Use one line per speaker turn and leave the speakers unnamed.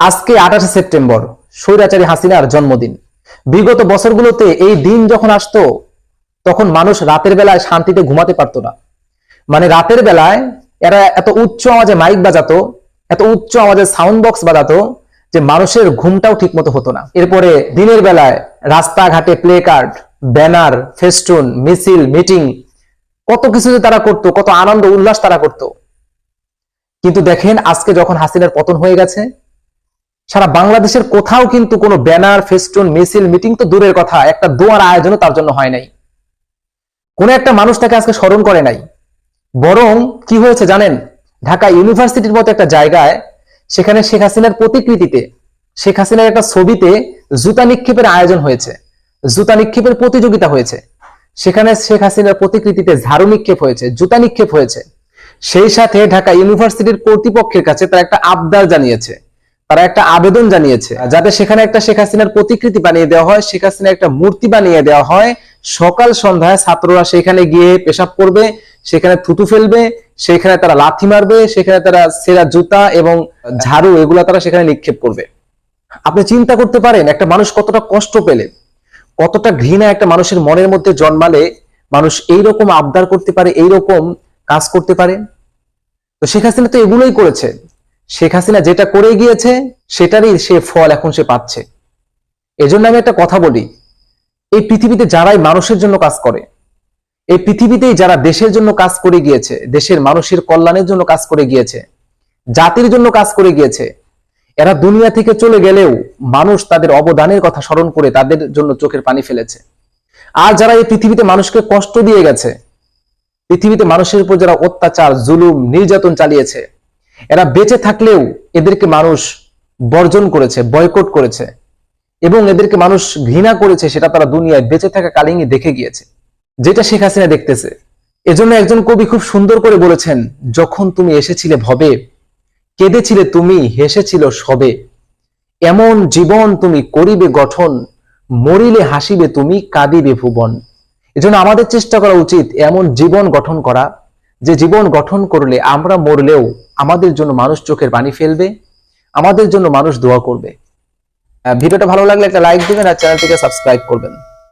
আজকে আঠাশে সেপ্টেম্বর, স্বৈরাচারী হাসিনার জন্মদিন। বিগত বছরগুলোতে এই দিন যখন আসতো, তখন মানুষ রাতের বেলায় শান্তিতে ঘুমাতে পারতো না। মানে রাতের বেলায় এরা এত উচ্চ আওয়াজে মাইক বাজাতো, এত উচ্চ আওয়াজে সাউন্ড বক্স বাজাতো, যে মানুষের ঘুমটাও ঠিক মতো হতো না। এরপরে দিনের বেলায় রাস্তাঘাটে প্লে কার্ড ব্যানার ফেস্টুন মিছিল মিটিং কত কিছু যে তারা করতো, কত আনন্দ, উল্লাস তারা করতো। কিন্তু দেখেন, আজকে যখন হাসিনার পতন হয়ে গেছে সারা বাংলাদেশের কোথাও কিন্তু কোনো ব্যানার, ফেস্টুন, মিছিল, মিটিং তো দূরের কথা। একটা দোয়ার আয়োজনও তার জন্য হয় নাই। কোন একটা মানুষ তাকে আজকে স্মরণ করে নাই। বরং কি হয়েছে জানেন? ঢাকা ইউনিভার্সিটির মতো একটা জায়গায় সেখানে শেখ হাসিনার প্রতিকৃতিতে, শেখ হাসিনার একটা ছবিতে জুতা নিক্ষেপের আয়োজন হয়েছে। জুতা নিক্ষেপের প্রতিযোগিতা হয়েছে। সেখানে শেখ হাসিনার প্রতিকৃতিতে ঝাড়ু নিক্ষেপ হয়েছে, জুতা নিক্ষেপ হয়েছে। সেই সাথে ঢাকা ইউনিভার্সিটির কর্তৃপক্ষের কাছে তারা একটা আবদার জানিয়েছে। তারা একটা আবেদন জানিয়েছে। যাতে সেখানে একটা শেখ হাসিনার প্রতিকৃতি বানিয়ে দেওয়া হয়, শেখ হাসিনার একটা মূর্তি বানিয়ে দেওয়া হয়, সকাল সন্ধ্যায় ছাত্ররা সেখানে গিয়ে পেশাব করবে, সেখানে থুতু ফেলবে, সেখানে তারা লাথি মারবে, সেখানে তারা সেরা জুতা এবং ঝাড়ু, এগুলা তারা সেখানে নিক্ষেপ করবে। আপনি চিন্তা করতে পারেন, একটা মানুষ কতটা কষ্ট পেলে, কতটা ঘৃণা একটা মানুষের মনের মধ্যে জন্মালে মানুষ এইরকম আবদার করতে পারে, এইরকম কাজ করতে পারে। তো শেখ হাসিনা তো এগুলোই করেছে। শেখ হাসিনা যেটা করে গিয়েছে, সেটারই সে ফল এখন সে পাচ্ছে। এজন্য আমি একটা কথা বলি, এই পৃথিবীতে যারাই মানুষের জন্য কাজ করে, এই পৃথিবীতেই যারা দেশের জন্য কাজ করে গিয়েছে, দেশের মানুষের কল্যাণের জন্য কাজ করে গিয়েছে, জাতির জন্য কাজ করে গিয়েছে, এরা দুনিয়া থেকে চলে গেলেও মানুষ তাদের অবদানের কথা স্মরণ করে তাদের জন্য চোখের পানি ফেলেছে। আর যারা এই পৃথিবীতে মানুষকে কষ্ট দিয়ে গেছে, পৃথিবীতে মানুষের উপর যারা অত্যাচার, জুলুম, নির্যাতন চালিয়েছে এরা বেঁচে থাকলেও এদেরকে মানুষ বর্জন করেছে, বয়কট করেছে। এবং এদেরকে মানুষ ঘৃণা করেছে, সেটা তারা দুনিয়ায় বেঁচে থাকা কালিংয়ে দেখে গিয়েছে। যেটা শেখ হাসিনা দেখতেছে। এজন্য একজন কবি খুব সুন্দর করে বলেছেন, যখন তুমি এসেছিলে ভবে, কেঁদেছিলে তুমি, হেসেছিল সবে। এমন জীবন তুমি করিবে গঠন, মরিলে হাসিবে তুমি, কাঁদিবে ভুবন। এজন্য আমাদের চেষ্টা করা উচিত এমন জীবন গঠন করা যে জীবন গঠন করলে আমরা মরলেও আমাদের জন্য মানুষ চোখের পানি ফেলবে, আমাদের জন্য মানুষ দোয়া করবে। ভিডিওটা ভালো লাগলে একটা লাইক দিবেন আর চ্যানেলটিকে সাবস্ক্রাইব করবেন।